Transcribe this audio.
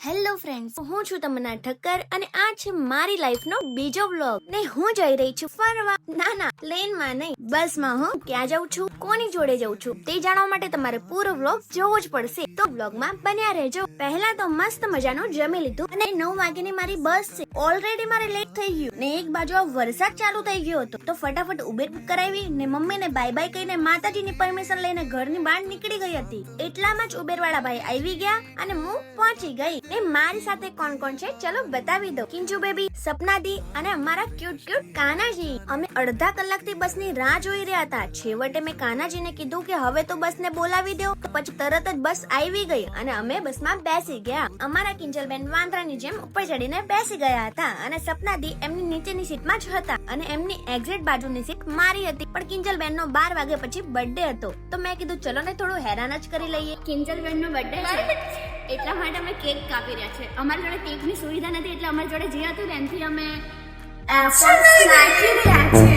Hello friends હું છું તમના ઠક્કર અને આ છે મારી લાઈફનો બીજો વ્લોગ ને હું જઈ રહી છું ફરવા. ના ના પ્લેનમાં નહીં બસમાં હું ક્યાં જાઉં છું, કોની જોડે જાઉં છું, તે જાણવા માટે તમારે પૂરો વ્લોગ જોવો જ પડશે. તો વ્લોગમાં બન્યા રહેજો. પહેલા તો મસ્ત મજાનું જમી લીધું અને નવ વાગ્યાની મારી બસ છે. ઓલરેડી મારે લેટ થઈ ગયું ને એક બાજુ વરસાદ ચાલુ થઈ ગયો હતો. તો ફટાફટ ઉબેર બુક કરાવી ને મમ્મીને બાય બાય કહીને માતાજીની પરમિશન લઈને ઘરની બહાર નીકળી ગઈ હતી. એટલામાં જ ઉબેર વાળા ભાઈ આવી ગયા અને હું પહોંચી ગઈ ને મારી સાથે કોણ કોણ છે, ચલો બતાવી દો કિંજુ બેબી, સપના દી અને અમારા ક્યુટ ક્યુટ કાનાજી. અમે અડધા કલાકથી બસની રાહ જોઈ રહ્યા હતા. છેવટે મેં કાનાજીને કીધું કે હવે તો બસને બોલાવી દો. પછી તરત જ બસ આવી ગઈ અને અમે બસમાં બેસી ગયા. અમારા કિંજલબેન વાંદરાની જેમ ઉપર ચડીને બેસી ગયા હતા અને સપના દી એમની નીચેની સીટમાં જ હતા અને એમની એક્ઝેટ બાજુની સીટ મારી હતી. પણ કિંજલબેન નો બાર વાગે પછી બર્થડે હતો. તો મેં કીધું, ચલો ને થોડું હેરાન જ કરી લઈએ. કિંજલબેન નો બર્થડે એટલા માટે અમે કેક કાપી રહ્યા છે. અમારી જોડે કેકની સુવિધા નથી એટલે અમારી જોડે જે હતું એનાથી અમે રહ્યા છે.